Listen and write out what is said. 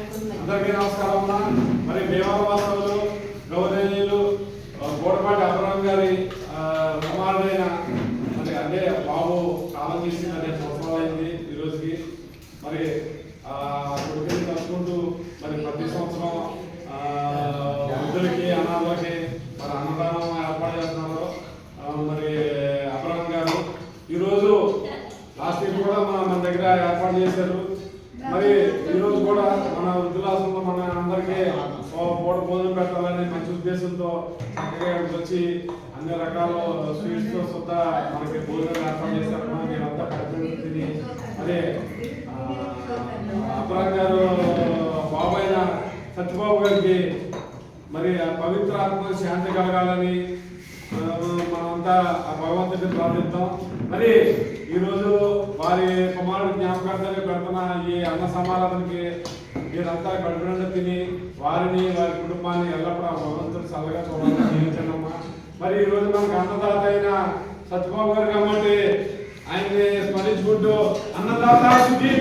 అందరికీ నమస్కారం అమ్మా మరి దేవాల గౌరవనీయులు గోడపాటి అబ్రహం గారి ఆ, కుమారుడైన మరి అదే బాబు కాలం చేసింది అనే సంవత్సరాలైంది అయింది ఈ రోజుకి. మరి కొడుకుని తలుచుకుంటూ మరి ప్రతి సంవత్సరం వృద్ధులకి అనాథలకి మరి అన్నదానం ఏర్పాటు చేస్తున్నారు. మరి అబ్రహం గారు. ఈరోజు లాస్ట్ ఇయర్ కూడా మన మన దగ్గర ఏర్పాటు చేశారు. మరి ఈ రోజు కూడా మన వృద్ధులాశ్రమంలో మన అందరికీ పూట భోజనం పెట్టాలని మంచి ఉద్దేశంతో చక్కగా ఇక్కడికి వచ్చి అన్ని రకాల స్వీట్స్తో మనకి భోజనం ఏర్పాటు చేశారు. మీరంతా కలిసి తిని అదే అబ్రాహం గారు బాబాయ్ సత్యబాబు గారికి మరి ఆ పవిత్ర ఆత్మ శాంతి కలగాలని మనమంతా ఆ భగవంతుడిని ప్రార్థిస్తాం మరి ఈరోజు వారి కుమారుడు జ్ఞాపకార్థాన్ని పెడుతున్న ఈ అన్న సమారాధనకి మీరంతా కడుపునండా తిని వారిని వారి కుటుంబాన్ని ఎల్లప్పుడూ భగవంతుడు చల్లగా చూడాలని జీవించండమ్మా మరి ఈ రోజు మనకు అన్నదాత అయిన సత్యబాబు గారు కాబట్టి ఆయన్ని స్మరించుకుంటూ అన్నదాత సుఖీ